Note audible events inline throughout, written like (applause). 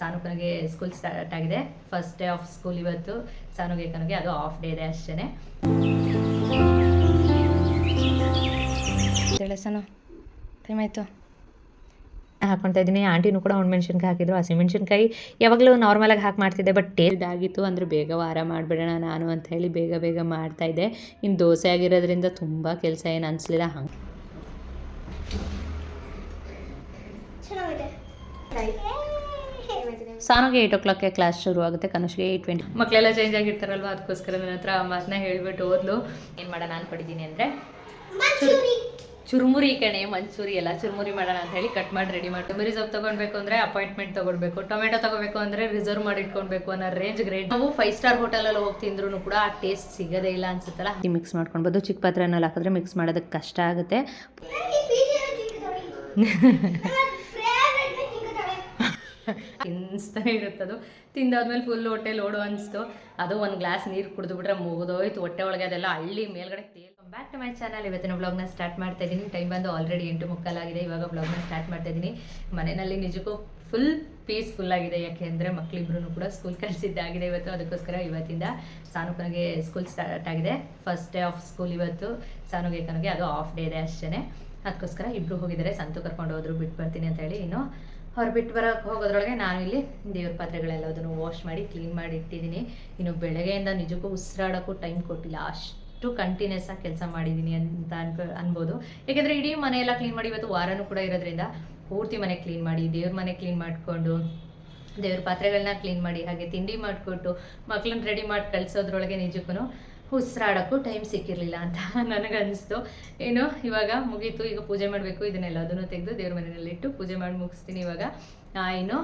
ಸಾನುಕನಿಗೆ school start ಆಗಿದೆ. First day of school ಇವತ್ತು ಸಾನುಗೆ ಕನಗೆ ಅದು ಆಫ್ ಡೇ ಇದೆ ಅಷ್ಟೇ ತಿಳಿಸನು ಟೈಮ್ ಆಯಿತು. ಹಾಕೊತಾ ಇದ್ದೀನಿ. ಆಂಟಿನೂ ಕೂಡ ಹುಣ್ಮೆಣ್ಸಿನ್ಕಾಯಿ ಹಾಕಿದ್ರು ಹಸಿಮೆಣ್ಸಿನ್ಕಾಯಿ ಯಾವಾಗಲೂ ನಾರ್ಮಲಾಗಿ ಹಾಕಿ ಮಾಡ್ತಿದ್ದೆ ಬಟ್ ಟೇಸ್ಟ್ ಆಗಿತ್ತು ಅಂದರೆ ಬೇಗ ವಾರ ಮಾಡಿಬಿಡೋಣ ನಾನು ಅಂತ ಹೇಳಿ ಬೇಗ ಬೇಗ ಮಾಡ್ತಾ ಇದ್ದೆ. ಇನ್ನು ದೋಸೆ ಆಗಿರೋದ್ರಿಂದ ತುಂಬ ಕೆಲಸ ಏನು ಅನಿಸ್ಲಿಲ್ಲ ಹಂಗೆ. ಸಾನಿಗೆ ಏಯ್ಟ್ ಓ ಕ್ಲಾಕ್ಗೆ ಕ್ಲಾಸ್ ಶುರು ಆಗುತ್ತೆ ಕನಸಿಗೆ ಏಟ್ ಟ್ವೆಂಟಿ ಮಕ್ಕಳೆಲ್ಲ ಚೇಂಜ್ ಆಗಿರ್ತಾರಲ್ವ? ಅದಕ್ಕೋಸ್ಕರ ನನ್ನ ಹತ್ರ ಮಾತನ್ನ ಹೇಳ್ಬಿಟ್ಟು ಓದ್ಲು. ಏನು ಮಾಡೋಣ ಅನ್ಕೊಂಡಿದ್ದೀನಿ ಅಂದರೆ? ಚುರುಮುರಿ ಕಣೆ ಮಂಚೂರಿ ಎಲ್ಲ. ಚುರುಮುರಿ ಮಾಡೋಣ ಅಂತ ಹೇಳಿ ಕಟ್ ಮಾಡಿ ರೆಡಿ ಮಾಡಿ ಕೊತ್ತಂಬರಿ ಸೊಪ್ಪು ತಗೊಳ್ಬೇಕು ಅಂದರೆ ಅಪಾಯಿಂಟ್ಮೆಂಟ್ ತೊಗೊಳ್ಬೇಕು. ಟೊಮೆಟೊ ತಗೋಬೇಕು ಅಂದರೆ ರಿಸರ್ವ್ ಮಾಡಿ ಇಟ್ಕೊಳ್ಬೇಕು ಅನ್ನೋ ರೇಂಜ್ ಗ್ರೇಟ್ ನಾವು ಫೈವ್ ಸ್ಟಾರ್ ಹೋಟೆಲಲ್ಲಿ ಹೋಗಿ ತಿಂದ್ರು ಕೂಡ ಆ ಟೇಸ್ಟ್ ಸಿಗೋದೇ ಇಲ್ಲ ಅನ್ಸುತ್ತಲ್ಲ? ಮಿಕ್ಸ್ ಮಾಡ್ಕೊಳ್ಬೋದು ಚಿಕ್ಕ ಪಾತ್ರೆನಲ್ಲಿ ಹಾಕಿದ್ರೆ ಮಿಕ್ಸ್ ಮಾಡೋದಕ್ಕೆ ಕಷ್ಟ ಆಗುತ್ತೆ. (laughs) ತಿನ್ನಿಸ್ತಾನೆ ಇರುತ್ತದು ತಿಂದಾದ್ಮೇಲೆ ಫುಲ್ ಹೊಟ್ಟೆ ಲೋಡು ಅನಿಸ್ತು. ಅದು ಒಂದು ಗ್ಲಾಸ್ ನೀರು ಕುಡಿದ್ಬಿಟ್ರೆ ಮುಗಿದೋಯ್ತು. ಹೊಟ್ಟೆ ಒಳಗೆ ಅದೆಲ್ಲ ಹಳ್ಳಿ ಮೇಲ್ಗಡೆ ತೇಲ್ ಬ್ಯಾಕ್ ಟು ಮೈ ಚಾನಲ್ ಇವತ್ತಿನ ಬ್ಲಾಗ್ನ ಸ್ಟಾರ್ಟ್ ಮಾಡ್ತಾ ಇದ್ದೀನಿ. ಟೈಮ್ ಬಂದು ಆಲ್ರೆಡಿ ಎಂಟು ಮುಕ್ಕಾಲಾಗಿದೆ ಇವಾಗ ಬ್ಲಾಗ್ನ ಸ್ಟಾರ್ಟ್ ಮಾಡ್ತಾ ಇದ್ದೀನಿ. ಮನೆಯಲ್ಲಿ ನಿಜಕ್ಕೂ ಫುಲ್ ಪೀಸ್ಫುಲ್ ಆಗಿದೆ. ಯಾಕೆ ಅಂದರೆ ಮಕ್ಕಳಿಬ್ರು ಕೂಡ ಸ್ಕೂಲ್ ಕಳಿಸಿದ್ದಾಗಿದೆ ಇವತ್ತು. ಅದಕ್ಕೋಸ್ಕರ ಇವತ್ತಿಂದ ಸಾನುಕನಿಗೆ ಸ್ಕೂಲ್ ಸ್ಟಾರ್ಟ್ ಆಗಿದೆ. ಫಸ್ಟ್ ಡೇ ಆಫ್ ಸ್ಕೂಲ್ ಇವತ್ತು. ಸಾನುಗೆ ಕನಗೆ ಅದು ಆಫ್ ಡೇ ಇದೆ ಅಷ್ಟೇ ಅದಕ್ಕೋಸ್ಕರ ಇಬ್ಬರು ಹೋಗಿದ್ದಾರೆ. ಸಂತು ಕರ್ಕೊಂಡು ಹೋದ್ರು. ಬಿಟ್ಟು ಬರ್ತೀನಿ ಅಂತ ಹೇಳಿ. ಇನ್ನು ಅವ್ರು ಬಿಟ್ಟು ಬರೋಕೆ ಹೋಗೋದ್ರೊಳಗೆ ನಾನು ಇಲ್ಲಿ ದೇವ್ರ ಪಾತ್ರೆಗಳೆಲ್ಲದನ್ನು ವಾಶ್ ಮಾಡಿ ಕ್ಲೀನ್ ಮಾಡಿ ಇಟ್ಟಿದ್ದೀನಿ. ಇನ್ನು ಬೆಳಗ್ಗೆಯಿಂದ ನಿಜಕ್ಕೂ ಉಸಿರಾಡೋಕ್ಕೂ ಟೈಮ್ ಕೊಟ್ಟಿಲ್ಲ. ಅಷ್ಟು ಕಂಟಿನ್ಯೂಸ್ ಆಗಿ ಕೆಲಸ ಮಾಡಿದ್ದೀನಿ ಅಂತ ಅನ್ಕೊ, ಅನ್ಬೋದು. ಯಾಕೆಂದರೆ ಇಡೀ ಮನೆಯೆಲ್ಲ ಕ್ಲೀನ್ ಮಾಡಿ ಇವತ್ತು ವಾರನೂ ಕೂಡ ಇರೋದ್ರಿಂದ ಪೂರ್ತಿ ಮನೆ ಕ್ಲೀನ್ ಮಾಡಿ, ದೇವ್ರ ಮನೆ ಕ್ಲೀನ್ ಮಾಡಿಕೊಂಡು, ದೇವ್ರ ಪಾತ್ರೆಗಳನ್ನ ಕ್ಲೀನ್ ಮಾಡಿ, ಹಾಗೆ ತಿಂಡಿ ಮಾಡಿಕೊಟ್ಟು ಮಕ್ಕಳನ್ನ ರೆಡಿ ಮಾಡಿ ಕಳಿಸೋದ್ರೊಳಗೆ ನಿಜಕ್ಕೂ ಉಸಿರಾಡೋಕ್ಕೂ ಟೈಮ್ ಸಿಕ್ಕಿರಲಿಲ್ಲ ಅಂತ ನನಗನ್ನಿಸ್ತು. ಏನು ಇವಾಗ ಮುಗೀತು, ಈಗ ಪೂಜೆ ಮಾಡಬೇಕು, ಇದನ್ನೆಲ್ಲ ಅದನ್ನು ತೆಗೆದು ದೇವ್ರ ಮನೆಯಲ್ಲಿಟ್ಟು ಪೂಜೆ ಮಾಡಿ ಮುಗಿಸ್ತೀನಿ ಇವಾಗ. ಏನು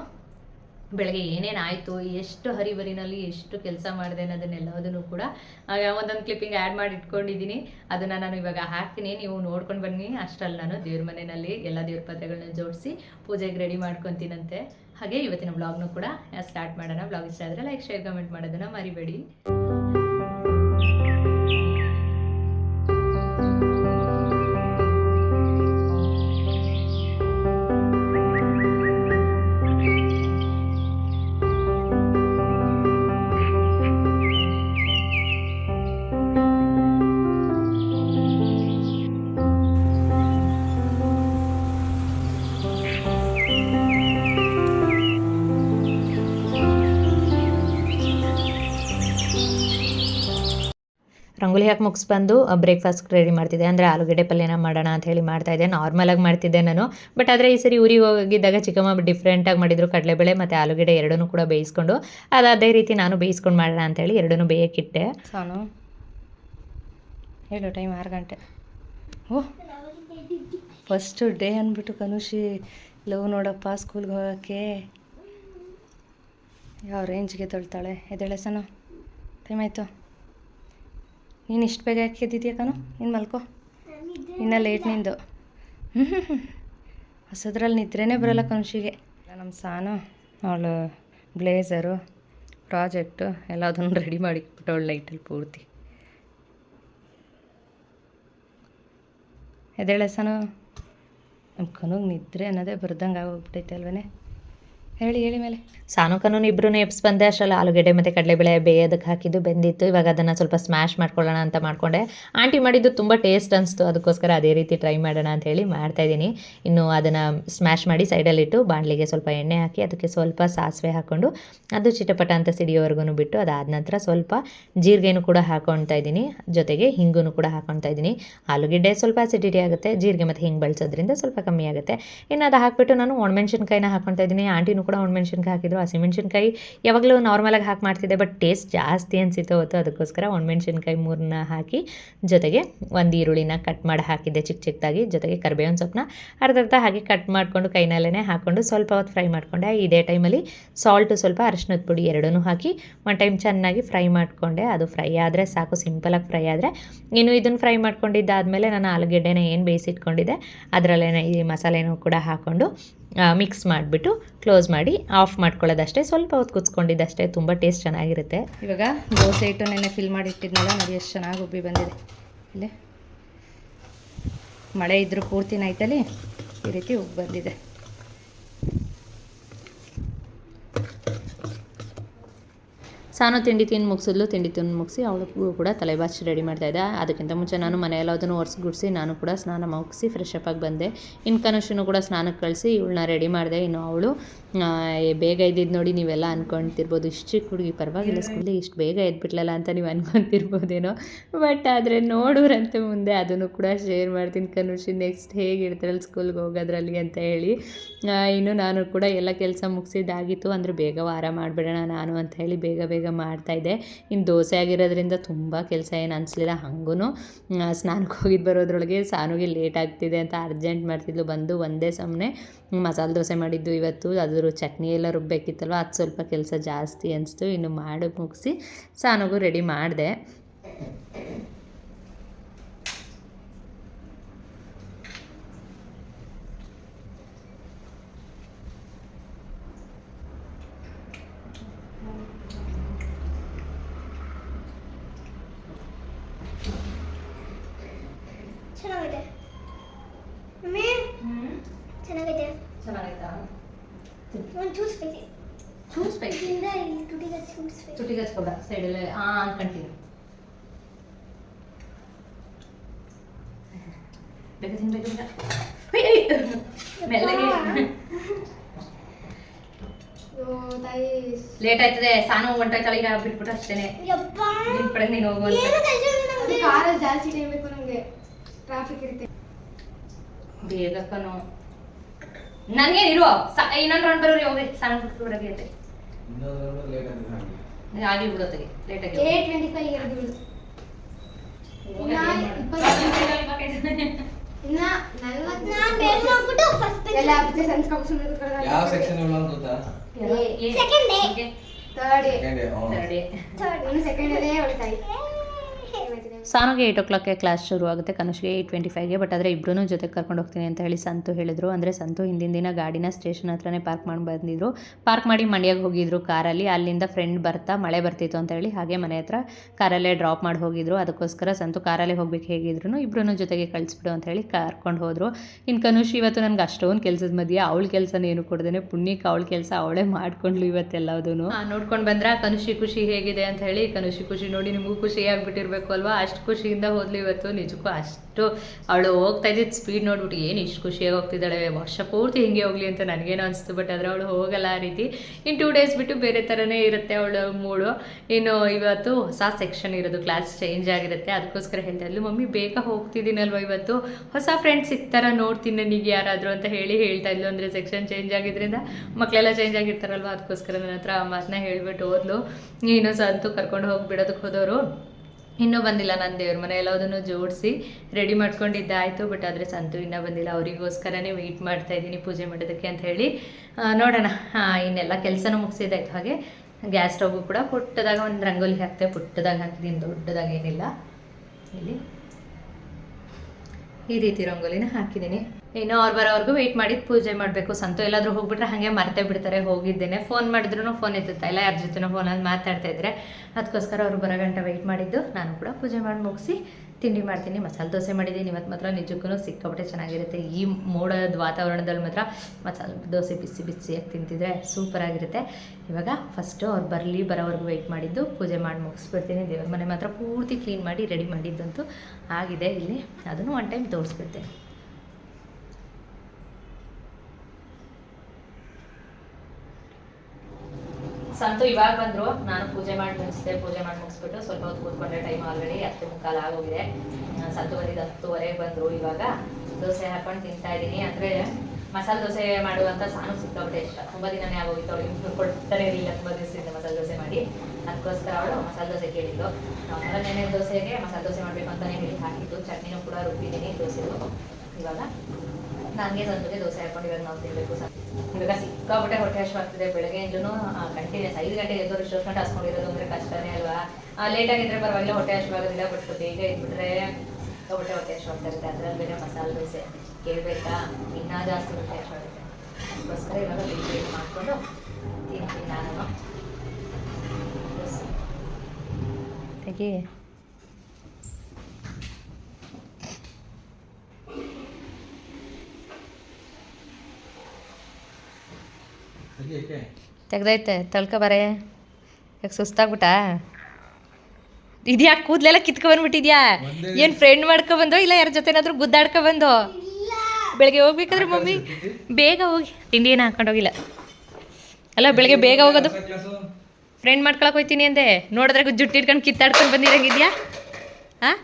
ಬೆಳಗ್ಗೆ ಏನೇನು ಆಯಿತು, ಎಷ್ಟು ಹರಿಬರಿನಲ್ಲಿ ಎಷ್ಟು ಕೆಲಸ ಮಾಡಿದೆ ಅನ್ನೋದನ್ನೆಲ್ಲದನ್ನು ಕೂಡ, ಆಗ ಒಂದೊಂದು ಕ್ಲಿಪ್ಪಿಂಗ್ ಆ್ಯಡ್ ಮಾಡಿ ಇಟ್ಕೊಂಡಿದ್ದೀನಿ. ಅದನ್ನು ನಾನು ಇವಾಗ ಹಾಕ್ತೀನಿ. ನೀವು ನೋಡ್ಕೊಂಡು ಬನ್ನಿ. ಅಷ್ಟರಲ್ಲಿ ನಾನು ದೇವ್ರ ಮನೆಯಲ್ಲಿ ಎಲ್ಲ ದೇವ್ರ ಪಾತ್ರೆಗಳನ್ನ ಜೋಡಿಸಿ ಪೂಜೆಗೆ ರೆಡಿ ಮಾಡ್ಕೊತೀನಂತೆ. ಹಾಗೆ ಇವತ್ತಿನ ಬ್ಲಾಗ್ನು ಕೂಡ ಸ್ಟಾರ್ಟ್ ಮಾಡೋಣ. ಬ್ಲಾಗ್ ಇಷ್ಟ ಆದರೆ ಲೈಕ್ ಶೇರ್ ಕಮೆಂಟ್ ಮಾಡೋದನ್ನು ಮರಿಬೇಡಿ. ರಂಗೋಲಿ ಮುಗಿಸ್ ಬಂದು ಬ್ರೇಕ್ಫಾಸ್ಟ್ ರೆಡಿ ಮಾಡ್ತಿದ್ದೆ. ಅಂದರೆ ಆಲೂಗಡ್ಡೆ ಪಲ್ಯನ ಮಾಡೋಣ ಅಂತ ಹೇಳಿ ಮಾಡ್ತಾ ಇದ್ದೆ. ನಾರ್ಮಲಾಗಿ ಮಾಡ್ತಿದ್ದೆ ನಾನು. ಬಟ್ ಆದರೆ ಈ ಸರಿ ಊರಿಗೆ ಹೋಗಿದ್ದಾಗ ಚಿಕ್ಕಮ್ಮ ಡಿಫ್ರೆಂಟಾಗಿ ಮಾಡಿದ್ರು. ಕಡಲೆಬೇಳೆ ಮತ್ತು ಆಲೂಗಡ್ಡೆ ಎರಡನ್ನೂ ಕೂಡ ಬೇಯಿಸ್ಕೊಂಡು. ಅದು ಅದೇ ರೀತಿ ನಾನು ಬೇಯಿಸ್ಕೊಂಡು ಮಾಡೋಣ ಅಂತೇಳಿ ಎರಡನ್ನೂ ಬೇಯಕ್ಕಿಟ್ಟೆ ಸಾನು. ಹೇಳು ಟೈಮ್ ಆರು ಗಂಟೆ. ಓ. ಫಸ್ಟು ಡೇ ಅಂದ್ಬಿಟ್ಟು ಕನುಷಿ, ಲವ್ ನೋಡಪ್ಪ ಸ್ಕೂಲ್ಗೆ ಹೋಗೋಕ್ಕೆ. ಯಾವ ರೇಂಜ್ಗೆ ತೊಳ್ತಾಳೆ? ಎದ್ದೇಳೆ ಸನ. ಟೈಮ್ ಆಯಿತು. ನೀನು ಇಷ್ಟು ಬೇಗ ಯಾಕೆ ಎದ್ದಿದ್ಯಾ ಕನು ಇನ್ನು ಮಲ್ಕೋ. ಇನ್ನು ಲೇಟ್ ನಿಂದು. (laughs) ಹೊಸದ್ರಲ್ಲಿ ನಿದ್ರೆನೇ ಬರಲ್ಲ ಕನುಷಿಗೆ ನಮ್ಮ ಸಾನು ಅವಳು ಬ್ಲೇಸರು ಪ್ರಾಜೆಕ್ಟು ಎಲ್ಲದನ್ನು ರೆಡಿ ಮಾಡಿ ಅವಳು ಲೈಟಲ್ಲಿ ಪೂರ್ತಿ. ಎದೇಳೆ ಸಾನು. ನಮ್ಮ ಕನಗೆ ನಿದ್ರೆ ಅನ್ನೋದೇ ಬರ್ದಂಗೆ ಆಗೋಗ್ಬಿಟ್ಟೈತೆ ಅಲ್ವೇ ಹೇಳಿ ಹೇಳಿ ಮೇಲೆ. ಸಾನುಕನು ಇಬ್ರು ಎಪ್ಸ್ ಬಂದೆ. ಅಷ್ಟರಲ್ಲಿ ಆಲೂಗಡ್ಡೆ ಮತ್ತು ಕಡಲೆಬೇಳೆ ಬೇಯೋದಕ್ಕೆ ಹಾಕಿದ್ದು ಬೆಂದಿತ್ತು. ಇವಾಗ ಅದನ್ನು ಸ್ವಲ್ಪ ಸ್ಮ್ಯಾಶ್ ಮಾಡ್ಕೊಳ್ಳೋಣ ಅಂತ ಮಾಡಿಕೊಂಡೆ. ಆಂಟಿ ಮಾಡಿದ್ದು ತುಂಬ ಟೇಸ್ಟ್ ಅನಿಸ್ತು. ಅದಕ್ಕೋಸ್ಕರ ಅದೇ ರೀತಿ ಟ್ರೈ ಮಾಡೋಣ ಅಂತ ಹೇಳಿ ಮಾಡ್ತಾಯಿದ್ದೀನಿ ಇನ್ನು ಅದನ್ನು ಸ್ಮ್ಯಾಶ್ ಮಾಡಿ ಸೈಡಲ್ಲಿಟ್ಟು ಬಾಣಲಿಗೆ ಸ್ವಲ್ಪ ಎಣ್ಣೆ ಹಾಕಿ ಅದಕ್ಕೆ ಸ್ವಲ್ಪ ಸಾಸಿವೆ ಹಾಕ್ಕೊಂಡು ಅದು ಚಿಟಪಟ ಅಂತ ಸಿಡಿಯೋವರೆಗೂ ಬಿಟ್ಟು ಅದಾದ ನಂತರ ಸ್ವಲ್ಪ ಜೀರಿಗೆನೂ ಕೂಡ ಹಾಕೊಳ್ತಾ ಇದ್ದೀನಿ. ಜೊತೆಗೆ ಹಿಂಗೂ ಕೂಡ ಹಾಕೊಳ್ತಾ ಇದ್ದೀನಿ. ಆಲೂಗೆಡ್ಡೆ ಸ್ವಲ್ಪ ಅಸಿಡಿಟಿ ಆಗುತ್ತೆ. ಜೀರಿಗೆ ಮತ್ತು ಹಿಂಗೆ ಬಳಸೋದ್ರಿಂದ ಸ್ವಲ್ಪ ಕಮ್ಮಿ ಆಗುತ್ತೆ. ಇನ್ನು ಅದು ಹಾಕ್ಬಿಟ್ಟು ನಾನು ಒಣಮೆಣ್ಸಿನ್ಕಾಯಿನ ಹಾಕೊಳ್ತಾ ಇದ್ದೀನಿ. ಆಂಟಿನೂ ಕೂಡ ಒಣಮೆಣ್ಸಿನ್ಕಾಯಿ ಹಾಕಿದ್ರು. ಹಸಿಮೆಣ್ಸಿನ್ಕಾಯಿ ಯಾವಾಗಲೂ ನಾರ್ಮಲಾಗಿ ಹಾಕಿ ಮಾಡ್ತಿದ್ದೆ ಬಟ್ ಟೇಸ್ಟ್ ಜಾಸ್ತಿ ಅನಿಸಿತ್ತು ಹೊತ್ತು ಅದಕ್ಕೋಸ್ಕರ ಒಣಮೆಣ್ಸಿನ್ಕಾಯಿ ಮೂರನ್ನ ಹಾಕಿ ಜೊತೆಗೆ ಒಂದು ಈರುಳ್ಳಿನ ಕಟ್ ಮಾಡಿ ಹಾಕಿದ್ದೆ ಚಿಕ್ಕ ಚಿಕ್ಕದಾಗಿ ಜೊತೆಗೆ ಕರಿಬೇವಿನ ಸೊಪ್ಪನ್ನ ಅರ್ಧ ಅರ್ಧ ಹಾಗೆ ಕಟ್ ಮಾಡಿಕೊಂಡು ಕೈನಲ್ಲೇ ಹಾಕ್ಕೊಂಡು ಸ್ವಲ್ಪ ಹೊತ್ತು ಫ್ರೈ ಮಾಡಿಕೊಂಡೆ. ಇದೇ ಟೈಮಲ್ಲಿ ಸಾಲ್ಟು ಸ್ವಲ್ಪ ಅರಿಶಿನದ ಪುಡಿ ಎರಡನ್ನೂ ಹಾಕಿ ಒಂದು ಟೈಮ್ ಚೆನ್ನಾಗಿ ಫ್ರೈ ಮಾಡಿಕೊಂಡೆ. ಅದು ಫ್ರೈ ಆದರೆ ಸಾಕು ಸಿಂಪಲಾಗಿ ಫ್ರೈ ಆದರೆ. ಇನ್ನು ಇದನ್ನು ಫ್ರೈ ಮಾಡ್ಕೊಂಡಿದ್ದಾದಮೇಲೆ ನಾನು ಆಲೂಗೆಡ್ಡೆನ ಏನು ಬೇಯಿಸಿಟ್ಕೊಂಡಿದ್ದೆ ಅದರಲ್ಲೇ ಈ ಮಸಾಲೆನೂ ಕೂಡ ಹಾಕ್ಕೊಂಡು ಮಿಕ್ಸ್ ಮಾಡಿಬಿಟ್ಟು ಕ್ಲೋಸ್ ಮಾಡಿ ಆಫ್ ಮಾಡ್ಕೊಳ್ಳೋದಷ್ಟೇ. ಸ್ವಲ್ಪ ಹೊತ್ತು ಕುಚ್ಕೊಂಡಿದ್ದಷ್ಟೇ ತುಂಬ ಟೇಸ್ಟ್ ಚೆನ್ನಾಗಿರುತ್ತೆ. ಇವಾಗ ದೋಸೆ ಹಿಟ್ಟು ನೆನೆ ಫಿಲ್ ಮಾಡಿಟ್ಟಿದ್ನಲ್ಲ ನೋಡಿ ಎಷ್ಟು ಚೆನ್ನಾಗಿ ಉಬ್ಬಿ ಬಂದಿದೆ. ಇಲ್ಲೇ ಮಳೆ ಇದ್ದರೂ ಪೂರ್ತಿ ನೈಟಲ್ಲಿ ಈ ರೀತಿ ಉಬ್ಬಿ ಬಂದಿದೆ. ಸಾನು ತಿಂಡಿ ತಿಂದು ಮುಗಿಸಿದ್ಲು, ತಿಂಡಿ ತಿಂದು ಮುಗಿಸಿ ಅವಳಿಗೂ ಕೂಡ ತಲೆ ಬಾಚಿ ರೆಡಿ ಮಾಡ್ತಾ ಇದ್ದೆ. ಅದಕ್ಕಿಂತ ಮುಂಚೆ ನಾನು ಮನೆಯಲ್ಲೋದನ್ನು ಒರೆಸಿ ಗುಡಿಸಿ ನಾನು ಕೂಡ ಸ್ನಾನ ಮುಗಿಸಿ ಫ್ರೆಶ್ ಅಪ್ ಆಗಿ ಬಂದೆ. ಇನ್ನು ಕನಸನ್ನು ಕೂಡ ಸ್ನಾನಕ್ಕೆ ಕಳಿಸಿ ಇವಳನ್ನ ರೆಡಿ ಮಾಡಿದೆ. ಇನ್ನು ಅವಳು ಬೇಗ ಇದ್ದಿದ್ದು ನೋಡಿ ನೀವೆಲ್ಲ ಅಂದ್ಕೊಂತಿರ್ಬೋದು ಇಷ್ಟು ಚಿಕ್ಕ ಹುಡುಗಿ ಪರವಾಗಿಲ್ಲ ಸ್ಕೂಲಿ ಇಷ್ಟು ಬೇಗ ಎದ್ಬಿಟ್ಲಲ್ಲ ಅಂತ ನೀವು ಅನ್ಕೊತಿರ್ಬೋದೇನೋ. ಬಟ್ ಆದರೆ ನೋಡೋರಂತೆ ಮುಂದೆ, ಅದನ್ನು ಕೂಡ ಶೇರ್ ಮಾಡ್ತೀನಿ. ಕನುಷಿ ನೆಕ್ಸ್ಟ್ ಹೇಗಿರ್ತಾರಲ್ಲ ಸ್ಕೂಲ್ಗೆ ಹೋಗೋದ್ರಲ್ಲಿ ಅಂತ ಹೇಳಿ. ಇನ್ನು ನಾನು ಕೂಡ ಎಲ್ಲ ಕೆಲಸ ಮುಗಿಸಿದ್ದಾಗಿತ್ತು. ಅಂದರೆ ಬೇಗ ವಾರ ಮಾಡಿಬಿಡೋಣ ನಾನು ಅಂತ ಹೇಳಿ ಬೇಗ ಬೇಗ ಮಾಡ್ತಾಯಿದ್ದೆ ಇನ್ನು ದೋಸೆ ಆಗಿರೋದ್ರಿಂದ ತುಂಬ ಕೆಲಸ ಏನು ಅನಿಸ್ಲಿಲ್ಲ. ಹಂಗೂ ಸ್ನಾನಕ್ಕೆ ಹೋಗಿದ್ದು ಬರೋದ್ರೊಳಗೆ ಸಾನುಗೆ ಲೇಟ್ ಆಗ್ತಿದೆ ಅಂತ ಅರ್ಜೆಂಟ್ ಮಾಡ್ತಿದ್ಲು. ಬಂದು ಒಂದೇ ಸಮನೆ ಮಸಾಲೆ ದೋಸೆ ಮಾಡಿದ್ದು ಇವತ್ತು. ಅದರ ಚಟ್ನಿ ಎಲ್ಲ ರುಬ್ಬೇಕಿತ್ತಲ್ವ, ಅದು ಸ್ವಲ್ಪ ಕೆಲಸ ಜಾಸ್ತಿ ಅನಿಸ್ತು. ಇನ್ನು ಮಾಡಿ ಮುಗಿಸಿ, ಸಾನುಗೂ ರೆಡಿ ಮಾಡಿದೆ ಚೆನ್ನಾಗಿದೆ ಮಮ್ಮಿ ಚೆನ್ನಾಗಿದೆ ಚೆನ್ನಾಗಾಯ್ತಾ ಒಂದು ಜ್ಯೂಸ್ ಬೇಕು ಚೂಸ್ ಬೇಕು ಇದರಿಂದ ಇಲ್ಲಿ ತುಟಿಗೆ ಜ್ಯೂಸ್ ಬೇಕು ಚುಟಿಗೆ ಹಚ್ಕೊಬೇಡ ಸೈಡಲ್ಲೇ ಹಾಂ ಅನ್ಕೊಂತೀನಿ ಬೇಗ ಮೆಲ್ಲಗೆ ಲೇಟ್ ಆಯ್ತದೆ ಸಾನು ಹೊಂಟೋಯ್ತಾಳೆ ಈಗ ಬಿಟ್ಬಿಟ್ಟು ಅಷ್ಟೇನೆ ಯಪ್ಪ ನಿನ್ ನೀನು ಹೋಗು ಕಾರಲ್ಲಿ ಜಾಸ್ತಿ ಟೈಮ್ ಬೇಕು ನಮಗೆ ಟ್ರಾಫಿಕ್ ಇರುತ್ತೆ ಬೇಗ ಕಣೋ ನನಗೆ ಇರು ಸ- ಇನ್ನೊಂದು ರೌಂಡ್ ಬರೋರಿ ಹೋಗ್ರಿ ಸಾನು ಆಗಲಿ ಬಿಡೋತ್ತಿಗೆ ಏಟ್ ಟ್ವೆಂಟಿ ಫೈವ್ ಇರೋದು ಇನ್ನ ನಲ್ವತ್ತು ನಾನು ಬೇಗ ಹೋಗ್ಬಿಟ್ಟು ಫಸ್ಟ್ ಎಲ್ಲ ಆಗುತ್ತೆ ಸಂಸ್ಕೊಂಡು ಸುಮ್ಮನೆ ಕೂತ್ಕೊಳ್ಳೋದು. ಯಾವ ಸೆಕ್ಷನ್ ಇಲ್ಲ ಗೊತ್ತಾ Second day. Third day. Second third ಇನ್ನು ಸೆಕೆಂಡ್ ಡೇ ಹೊಡಿತಾಯಿ ಸಾನುಗೆ ಏಯ್ಟ್ ಓ ಕ್ಲಾಕ್ಗೆ ಕ್ಲಾಸ್ ಶುರು ಆಗುತ್ತೆ ಕನುಷ್ಗೆ ಏಯ್ಟ್ ಟ್ವೆಂಟಿ ಫೈವ್ಗೆ ಬಟ್ ಆದರೆ ಇಬ್ಬರೂ ಜೊತೆ ಕರ್ಕೊಂಡು ಹೋಗ್ತೀನಿ ಅಂತ ಹೇಳಿ ಸಂತು ಹೇಳಿದ್ರು. ಅಂದರೆ ಸಂತು ಹಿಂದಿನ ದಿನ ಗಾಡಿನ ಸ್ಟೇಷನ್ ಹತ್ರನೇ ಪಾರ್ಕ್ ಮಾಡಿ ಬಂದಿದ್ರು. ಪಾರ್ಕ್ ಮಾಡಿ ಮಂಡ್ಯಗೆ ಹೋಗಿದ್ರು ಕಾರಲ್ಲಿ. ಅಲ್ಲಿಂದ ಫ್ರೆಂಡ್ ಬರ್ತಾ, ಮಳೆ ಬರ್ತಿತ್ತು ಅಂತ ಹೇಳಿ ಹಾಗೆ ಮನೆ ಹತ್ರ ಕಾರಲ್ಲೇ ಡ್ರಾಪ್ ಮಾಡಿ ಹೋಗಿದ್ರು. ಅದಕ್ಕೋಸ್ಕರ ಸಂತು ಕಾರಲ್ಲೇ ಹೋಗ್ಬೇಕು ಹೇಗಿದ್ರು ಇಬ್ಬರೂ ಜೊತೆಗೆ ಕಳಿಸ್ಬಿಡು ಅಂತ ಹೇಳಿ ಕರ್ಕೊಂಡು ಹೋದರು. ಇನ್ನು ಕನುಷ್ ಇವತ್ತು ನನಗೆ ಅಷ್ಟೊಂದು ಕೆಲಸದ ಮಧ್ಯೆ ಅವಳ ಏನು ಕೊಡ್ದೇನೆ. ಪುಣ್ಯಕ್ಕೆ ಅವಳ ಕೆಲಸ ಅವಳೇ ಮಾಡ್ಕೊಂಡ್ಲು ಇವತ್ತೆಲ್ಲದೂ ನೋಡ್ಕೊಂಡು ಬಂದ್ರೆ ಕನುಷಿ ಖುಷಿ ಹೇಗಿದೆ ಅಂತ ಹೇಳಿ ಕನುಷಿ ಖುಷಿ ನೋಡಿ ನಿಮಗೂ ಖುಷಿ ಆಗಿಬಿಟ್ಟಿರ್ಬೇಕು ಅಲ್ವಾ? ಅಷ್ಟು ಖುಷಿಯಿಂದ ಹೋದ್ಲು ಇವತ್ತು. ನಿಜಕ್ಕೂ ಅಷ್ಟು ಅವಳು ಹೋಗ್ತಾ ಇದ್ದಿದ್ದು ಸ್ಪೀಡ್ ನೋಡ್ಬಿಟ್ಟು ಏನು ಇಷ್ಟು ಖುಷಿಯಾಗಿ ಹೋಗ್ತಿದ್ದಾಳೆ? ವರ್ಷ ಪೂರ್ತಿ ಹಿಂಗೆ ಹೋಗ್ಲಿ ಅಂತ ನನಗೇನೋ ಅನಿಸ್ತು ಬಟ್ ಆದರೆ ಅವಳು ಹೋಗಲ್ಲ ಆ ರೀತಿ. ಇನ್ನು ಟೂ ಡೇಸ್ ಬಿಟ್ಟು ಬೇರೆ ಥರನೇ ಇರುತ್ತೆ ಅವಳು ಮೂಡು. ಇನ್ನು ಇವತ್ತು ಹೊಸ ಸೆಕ್ಷನ್ ಇರೋದು ಕ್ಲಾಸ್ ಚೇಂಜ್ ಆಗಿರುತ್ತೆ. ಅದಕ್ಕೋಸ್ಕರ ಹೇಳ್ತಾ ಇದ್ಲು ಮಮ್ಮಿ, ಬೇಗ ಹೋಗ್ತಿದ್ದೀನಲ್ವ ಇವತ್ತು? ಹೊಸ ಫ್ರೆಂಡ್ಸ್ ಸಿಗ್ತಾರ? ನೋಡ್ತೀನಿ ನನಗೆ ಯಾರಾದರೂ ಅಂತ ಹೇಳಿ ಹೇಳ್ತಾ ಇದ್ಲು ಅಂದರೆ ಸೆಕ್ಷನ್ ಚೇಂಜ್ ಆಗಿದ್ರಿಂದ ಮಕ್ಕಳೆಲ್ಲ ಚೇಂಜ್ ಆಗಿರ್ತಾರಲ್ವ? ಅದಕ್ಕೋಸ್ಕರ ನನ್ನ ಹತ್ರ ಆ ಮಾತನ್ನ ಹೇಳ್ಬಿಟ್ಟು ಓದ್ಲು ಇನ್ನೊಂದು ಸಂತು ಕರ್ಕೊಂಡು ಹೋಗಿ ಬಿಡೋದಕ್ಕೆ ಹೋದವರು ಇನ್ನೂ ಬಂದಿಲ್ಲ ನನ್ನ ದೇವ್ರ ಮನೆ ಎಲ್ಲದನ್ನು ಜೋಡಿಸಿ ರೆಡಿ ಮಾಡ್ಕೊಂಡಿದ್ದಾಯಿತು ಬಟ್ ಆದರೆ ಸಂತು ಇನ್ನೂ ಬಂದಿಲ್ಲ. ಅವರಿಗೋಸ್ಕರನೇ ವೆಯ್ಟ್ ಮಾಡ್ತಾ ಇದ್ದೀನಿ ಪೂಜೆ ಮಾಡೋದಕ್ಕೆ ಅಂತ ಹೇಳಿ. ನೋಡೋಣ. ಇನ್ನೆಲ್ಲ ಕೆಲಸನೂ ಮುಗಿಸಿದಾಯ್ತು ಹಾಗೆ ಗ್ಯಾಸ್ ಸ್ಟವ್ ಕೂಡ ಪುಟ್ಟದಾಗ ಒಂದು ರಂಗೋಲಿ ಹಾಕ್ತೆ. ಪುಟ್ಟದಾಗ ಹಾಕಿದ್ದೀನಿ ದೊಡ್ಡದಾಗೇನಿಲ್ಲ ಇಲ್ಲಿ ಈ ರೀತಿ ರಂಗೋಲಿನ ಹಾಕಿದ್ದೀನಿ. ಇನ್ನು ಅವ್ರು ಬರೋವರೆಗೂ ವೆಯ್ಟ್ ಮಾಡಿ ಪೂಜೆ ಮಾಡಬೇಕು. ಸಂತು ಎಲ್ಲಾದರೂ ಹೋಗ್ಬಿಟ್ರೆ ಹಾಗೆ ಮರ್ತೆ ಬಿಡ್ತಾರೆ, ಹೋಗಿದ್ದೇನೆ. ಫೋನ್ ಮಾಡಿದ್ರು ಫೋನ್ ಎತ್ತುತ್ತಾ ಇಲ್ಲ, ಯಾರ ಜೊತೆನೋ ಫೋನಲ್ಲಿ ಮಾತಾಡ್ತಾ ಇದ್ರೆ. ಅದಕ್ಕೋಸ್ಕರ ಅವ್ರು ಬರೋ ಗಂಟೆ ವೆಯ್ಟ್ ಮಾಡಿದ್ದು. ನಾನು ಕೂಡ ಪೂಜೆ ಮಾಡಿ ಮುಗಿಸಿ ತಿಂಡಿ ಮಾಡ್ತೀನಿ. ಮಸಾಲೆ ದೋಸೆ ಮಾಡಿದ್ದೀನಿ. ಇವತ್ತು ಮಾತ್ರ ನಿಜಕ್ಕೂ ಸಿಕ್ಕಾಪಟ್ಟೆ ಚೆನ್ನಾಗಿರುತ್ತೆ. ಈ ಮೋಡದ ವಾತಾವರಣದಲ್ಲಿ ಮಾತ್ರ ಮಸಾಲೆ ದೋಸೆ ಬಿಸಿ ಬಿಸಿಯಾಗಿ ತಿಂತಿದ್ರೆ ಸೂಪರ್ ಆಗಿರುತ್ತೆ. ಇವಾಗ ಫಸ್ಟು ಅವ್ರು ಬರಲಿ, ಬರೋವರೆಗೂ ವೆಯ್ಟ್ ಮಾಡಿದ್ದು, ಪೂಜೆ ಮಾಡಿ ಮುಗಿಸ್ಬಿಡ್ತೀನಿ. ದೇವ್ರ ಮನೆ ಮಾತ್ರ ಪೂರ್ತಿ ಕ್ಲೀನ್ ಮಾಡಿ ರೆಡಿ ಮಾಡಿದ್ದಂತೂ ಆಗಿದೆ. ಇಲ್ಲಿ ಅದನ್ನು ಒನ್ ಟೈಮ್ ತೋರಿಸ್ಬಿಡ್ತೀನಿ. ಸಂತು ಇವಾಗ ಬಂದ್ರು. ನಾನು ಪೂಜೆ ಮಾಡಿ ಮುಗಿಸಿದೆ, ಪೂಜೆ ಮಾಡಿ ಮುಗಿಸ್ಬಿಟ್ಟು ಸ್ವಲ್ಪ ಹೊತ್ತು ಕೂತ್ಕೊಂಡೆ ಟೈಮ್ ಆಲ್ರೆಡಿ ಹತ್ತು ಮುಕ್ಕಾಲು ಆಗೋಗಿದೆ. ಸಂತು ಬಂದಿದ್ದು ಹತ್ತುವರೆಗೆ ಬಂದ್ರು ಇವಾಗ. ದೋಸೆ ಹಾಕೊಂಡು ತಿಂತಾ ಇದ್ದೀನಿ. ಅಂದ್ರೆ ಮಸಾಲೆ ದೋಸೆ ಮಾಡುವಂತ ಸಾನು ಸಿಕ್ಕಾಬಿಟ್ಟೆ ಇಷ್ಟ. ತುಂಬಾ ದಿನನೇ ಆಗೋಗಿತ್ತು. ಅವಳು ಕೊಡ್ತಾನೆ ಇರಲಿಲ್ಲ ತುಂಬಾ ದಿವಸದಿಂದ ಮಸಾಲೆ ದೋಸೆ ಮಾಡಿ. ಅದಕ್ಕೋಸ್ಕರ ಅವಳು ಮಸಾಲೆ ದೋಸೆ ಕೇಳಿದ್ದು. ನಾನು ನೆನೆ ದೋಸೆಗೆ ಮಸಾಲೆ ದೋಸೆ ಮಾಡಬೇಕು ಅಂತಾನೆ ಹೇಳಿ ಹಾಕಿದ್ದು. ಚಟ್ನಿನೂ ಕೂಡ ರುಬ್ಬಿದ್ದೀನಿ ದೋಸೆದು. ಇವಾಗ ನನಗೆ ಸಂಜೆಗೆ ದೋಸೆ ಹಾಕೊಂಡು ಇವಾಗ ನಾವು ತಿನ್ಬೇಕು ಸರ್ ಇವಾಗ ಸಿಕ್ಕಾಪಟ್ಟೆ ಹೊಟ್ಟೆ ಹಶ್ವಾಗ್ತಿದೆ ಬೆಳಗ್ಗೆ ಇಂದೂ ಕಂಟಿನ್ಯೂಸ್ ಐದು ಗಂಟೆ ಎದ್ದೋರು ಗಂಟೆ ಹಾಸ್ಕೊಂಡಿರೋದು ಅಂದರೆ ಕಷ್ಟನೇ ಅಲ್ವಾ? ಲೇಟ್ ಆಗಿದ್ರೆ ಪರವಾಗಿಲ್ಲ, ಹೊಟ್ಟೆ ಹಶ್ವಾಗೋದಿಲ್ಲ ಬಟ್ ಬೇಗ ಇದ್ಬಿಟ್ರೆ ಸಿಕ್ಕಾಪಟ್ಟೆ ಹೊಟ್ಟೆ ಹಶ್ವಾಗ್ತಾ ಇರುತ್ತೆ. ಅದರಲ್ಲಿ ಬೇರೆ ಮಸಾಲೆ ದೋಸೆ ಕೇಳಬೇಕಾ? ಇನ್ನೂ ಜಾಸ್ತಿ ಹೊಟ್ಟೆ ಹಶ್ವಾಗುತ್ತೆ ಅದಕ್ಕೋಸ್ಕರ ಇವಾಗ ಬೇಗ ಮಾಡಿಕೊಂಡು ತಿಂತೀನಿ ನಾನು. ದೋಸೆ ತೆಗ್ದೈತೆ. ತಳ್ಕ ಬರೇ. ಯಾಕೆ ಸುಸ್ತಾಗ್ಬಿಟ್ಟಾ ಇದ್ಯಾ ಕೂದಲೆಲ್ಲ ಕಿತ್ಕೊ ಬಂದ್ಬಿಟ್ಟಿದ್ಯಾ ಏನು ಫ್ರೆಂಡ್ ಮಾಡ್ಕೊ ಬಂದೋ ಇಲ್ಲ ಯಾರ ಜೊತೆನಾದ್ರೂ ಗುದ್ದಾಡ್ಕೊ ಬಂದೋ ಬೆಳಗ್ಗೆ ಹೋಗ್ಬೇಕಾದ್ರೆ ಮಮ್ಮಿ ಬೇಗ ಹೋಗಿ. ತಿಂಡಿ ಏನು ಹಾಕೊಂಡೋಗಿಲ್ಲ ಅಲ್ಲ ಬೆಳಗ್ಗೆ ಬೇಗ ಹೋಗೋದು. ಫ್ರೆಂಡ್ ಮಾಡ್ಕೊಳಕ್ ಹೋಯ್ತೀನಿ ಅಂದೆ. ನೋಡಿದ್ರೆ ಜುಟ್ಟು ಇಟ್ಕೊಂಡು ಕಿತ್ತಾಡ್ಕೊಂಡು ಬಂದಿರಂಗಿದ್ಯಾ? ಹಾಂ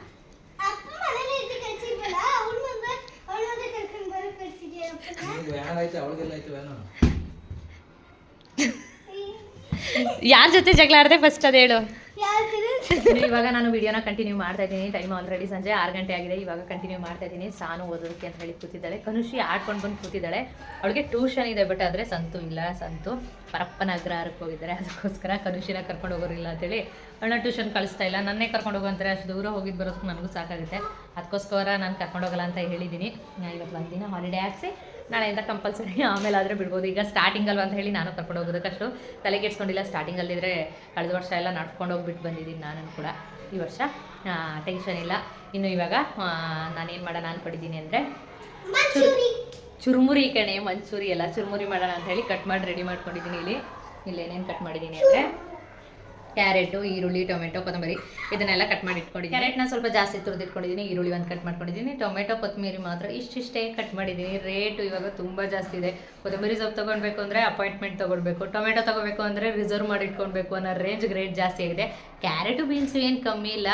ಅಪ್ಪ ಮನೇಲಿ ಇದ್ದು ಕಳ್ಸಿಲ್ವಲ್ಲ ಅವ್ಳ ಮಗ ಅವಳ ಮಗ ಕರ್ಕೊಂಡು ಬರೋ ಕಳ್ಸಿದ್ಯಾ ಯಾರ ಜೊತೆ ಜಗಳ ಆಡದೆ ಫಸ್ಟ್ ಅದು ಹೇಳು. ಇವಾಗ ನಾನು ವಿಡಿಯೋನ ಕಂಟಿನ್ಯೂ ಮಾಡ್ತಾ ಇದ್ದೀನಿ. ಟೈಮ್ ಆಲ್ರೆಡಿ ಸಂಜೆ ಆರು ಗಂಟೆ ಆಗಿದೆ. ಇವಾಗ ಕಂಟಿನ್ಯೂ ಮಾಡ್ತಾ ಇದ್ದೀನಿ. ಸಾನು ಓದೋದಕ್ಕೆ ಅಂತ ಹೇಳಿ ಕೂತಿದ್ದಾಳೆ. ಕನುಷಿ ಆಡ್ಕೊಂಡು ಬಂದು ಕೂತಿದ್ದಾಳೆ. ಅವಳಿಗೆ ಟ್ಯೂಷನ್ ಇದೆ ಬಟ್ ಆದರೆ ಸಂತು ಇಲ್ಲ. ಸಂತು ಪರಪ್ಪನ ಅಗ್ರಹಾರಕ್ಕೆ ಹೋಗಿದ್ದಾರೆ. ಅದಕ್ಕೋಸ್ಕರ ಕನುಷಿನ ಕರ್ಕೊಂಡು ಹೋಗೋರಿಲ್ಲ ಅಂತೇಳಿ ಅಣ್ಣ ಟ್ಯೂಷನ್ ಕಳಿಸ್ತಾ ಇಲ್ಲ. ನನ್ನೇ ಕರ್ಕೊಂಡು ಹೋಗೋ ಅಂತಾರೆ ಅಷ್ಟು ದೂರ ಹೋಗಿದ್ದು ಬರೋದಕ್ಕೆ ನನಗೂ ಸಾಕಾಗುತ್ತೆ. ಅದಕ್ಕೋಸ್ಕರ ನಾನು ಕರ್ಕೊಂಡು ಹೋಗಲ್ಲ ಅಂತ ಹೇಳಿದ್ದೀನಿ. ಇವತ್ತು ಒಂದಿನ ಹಾಲಿಡೇ ಹಾಕ್ಸಿ ನಾಳೆಯಿಂದ ಕಂಪಲ್ಸರಿ ಆಮೇಲೆ ಆದರೆ ಬಿಡ್ಬೋದು. ಈಗ ಸ್ಟಾರ್ಟಿಂಗ್ ಅಲ್ವಾ ಅಂತ ಹೇಳಿ ನಾನು ಕರ್ಕೊಂಡು ಹೋಗೋದಕ್ಕಷ್ಟು ತಲೆ ಕೆಡ್ಸ್ಕೊಂಡಿಲ್ಲ. ಸ್ಟಾರ್ಟಿಂಗಲ್ಲಿದ್ದರೆ ಕಳೆದ ವರ್ಷ ಎಲ್ಲ ನಡ್ಕೊಂಡು ಹೋಗ್ಬಿಟ್ಟು ಬಂದಿದ್ದೀನಿ ನಾನು ಕೂಡ. ಈ ವರ್ಷ ಟೆನ್ಷನ್ ಇಲ್ಲ. ಇನ್ನು ಇವಾಗ ನಾನೇನು ಮಾಡೋಣ ಅಂದ್ಕೊಂಡಿದ್ದೀನಿ ಅಂದರೆ ಚುರುಮುರಿ ಕಣೆ ಮಂಚೂರಿ ಎಲ್ಲ. ಚುರುಮುರಿ ಮಾಡೋಣ ಅಂತ ಹೇಳಿ ಕಟ್ ಮಾಡಿ ರೆಡಿ ಮಾಡ್ಕೊಂಡಿದ್ದೀನಿ ಇಲ್ಲಿ. ಇಲ್ಲಿ ಏನೇನು ಕಟ್ ಮಾಡಿದ್ದೀನಿ ಅಂದರೆ ಕ್ಯಾರೆಟು, ಈರುಳ್ಳಿ, ಟೊಮೆಟೊ, ಕೊತ್ತಂಬರಿ, ಇದನ್ನೆಲ್ಲ ಕಟ್ ಮಾಡಿ ಇಟ್ಕೊಂಡಿದ್ದೀನಿ ಕ್ಯಾರೆಟ್ನ ಸ್ವಲ್ಪ ಜಾಸ್ತಿ ತುರಿದಿಟ್ಕೊಂಡಿದ್ದೀನಿ, ಈರುಳ್ಳಿ ಒಂದು ಕಟ್ ಮಾಡ್ಕೊಂಡಿದ್ದೀನಿ. ಟೊಮೆಟೊ, ಕೊತ್ತಂಬರಿ ಮಾತ್ರ ಇಷ್ಟಿಷ್ಟೇ ಕಟ್ ಮಾಡಿದ್ದೀನಿ. ರೇಟು ಇವಾಗ ತುಂಬ ಜಾಸ್ತಿ ಇದೆ. ಕೊತ್ತಂಬರಿ ಸೊಪ್ಪು ತೊಗೊಳ್ಬೇಕು ಅಂದರೆ ಅಪಾಯಿಂಟ್ಮೆಂಟ್ ತೊಗೊಳ್ಬೇಕು. ಟೊಮೆಟೊ ತೊಗೋಬೇಕು ಅಂದರೆ ರಿಸರ್ವ್ ಮಾಡಿ ಇಟ್ಕೊಳ್ಬೇಕು ಅನ್ನೋ ರೇಂಜ್ ರೇಟ್ ಜಾಸ್ತಿ ಆಗಿದೆ. ಕ್ಯಾರೆಟು ಬೀನ್ಸು ಏನು ಕಮ್ಮಿ ಇಲ್ಲ.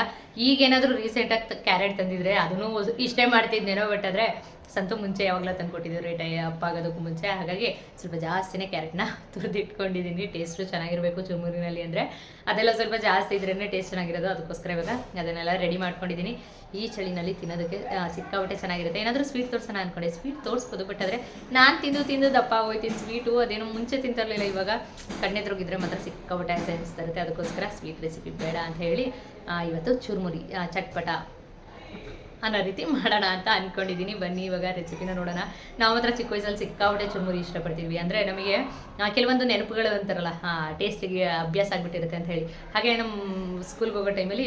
ಈಗೇನಾದರೂ ರೀಸೆಂಟಾಗಿ ಕ್ಯಾರೆಟ್ ತಂದಿದ್ರೆ ಅದನ್ನು ಇಷ್ಟೇ ಮಾಡ್ತಿದ್ನೇನೋ ಬಟ್ ಆದರೆ ಸಂತು ಮುಂಚೆ ಯಾವಾಗಲೂ ತಂದ್ಕೊಟ್ಟಿದ್ದು ರೇಟ್ ಅಪ್ಪ ಆಗೋದಕ್ಕೂ ಮುಂಚೆ. ಹಾಗಾಗಿ ಸ್ವಲ್ಪ ಜಾಸ್ತಿನೇ ಕ್ಯಾರೆಟ್ನ (laughs) ತುರಿದಿಟ್ಕೊಂಡಿದ್ದೀನಿ. ಟೇಸ್ಟು ಚೆನ್ನಾಗಿರಬೇಕು ಚುಮುರಿನಲ್ಲಿ ಅಂದರೆ. ಅದೆಲ್ಲ ಸ್ವಲ್ಪ ಜಾಸ್ತಿ ಇದ್ರೇ ಟೇಸ್ಟ್ ಚೆನ್ನಾಗಿರೋದು. ಅದಕ್ಕೋಸ್ಕರ ಇವಾಗ ಅದನ್ನೆಲ್ಲ ರೆಡಿ ಮಾಡ್ಕೊಂಡಿದ್ದೀನಿ. ಈ ಚಳಿನಲ್ಲಿ ತಿನ್ನೋದಕ್ಕೆ ಸಿಕ್ಕಾಬಟ್ಟೆ ಚೆನ್ನಾಗಿರುತ್ತೆ. ಏನಾದರೂ ಸ್ವೀಟ್ ತೋರಿಸೋಣ ಅಂದ್ಕೊಂಡೆ ಸ್ವೀಟ್ ತೋರಿಸ್ಬೋದು ಬಟ್ ಆದರೆ ನಾನು ತಿಂದು ತಿಂದು ದಪ್ಪ ಹೋಯ್ತೀನಿ ಸ್ವೀಟು ಅದೇನೋ ಮುಂಚೆ ತಿಂತಿರಲಿಲ್ಲ ಇವಾಗ. ಕಣ್ಣೆದ್ರೋಗಿದ್ರೆ ಮಾತ್ರ ಸಿಕ್ಕಾಪಟ್ಟೆ ಅನಿಸ್ತಾ ಇರುತ್ತೆ. ಅದಕ್ಕೋಸ್ಕರ ಸ್ವೀಟ್ ರೆಸಿಪಿ ಬೇಡ ಅಂತ ಹೇಳಿ ಇವತ್ತು ಚುರುಮುರಿ ಚಟ್ಪಟ ಅನ್ನೋ ರೀತಿ ಮಾಡೋಣ ಅಂತ ಅಂದ್ಕೊಂಡಿದ್ದೀನಿ ಬನ್ನಿ, ಇವಾಗ ರೆಸಿಪಿನ ನೋಡೋಣ. ನಾವು ಮಾತ್ರ ಚಿಕ್ಕ ವಯಸ್ಸಲ್ಲಿ ಸಿಕ್ಕಾಪಟ್ಟೆ ಚುರುಮುರಿ ಇಷ್ಟಪಡ್ತೀವಿ. ಅಂದರೆ ನಮಗೆ ಕೆಲವೊಂದು ನೆನಪುಗಳು ಅಂತಾರಲ್ಲ ಟೇಸ್ಟಿಗೆ ಅಭ್ಯಾಸ ಆಗಿಬಿಟ್ಟಿರುತ್ತೆ ಅಂತ ಹೇಳಿ. ಹಾಗೆ ನಮ್ಮ ಸ್ಕೂಲ್ಗೆ ಹೋಗೋ ಟೈಮಲ್ಲಿ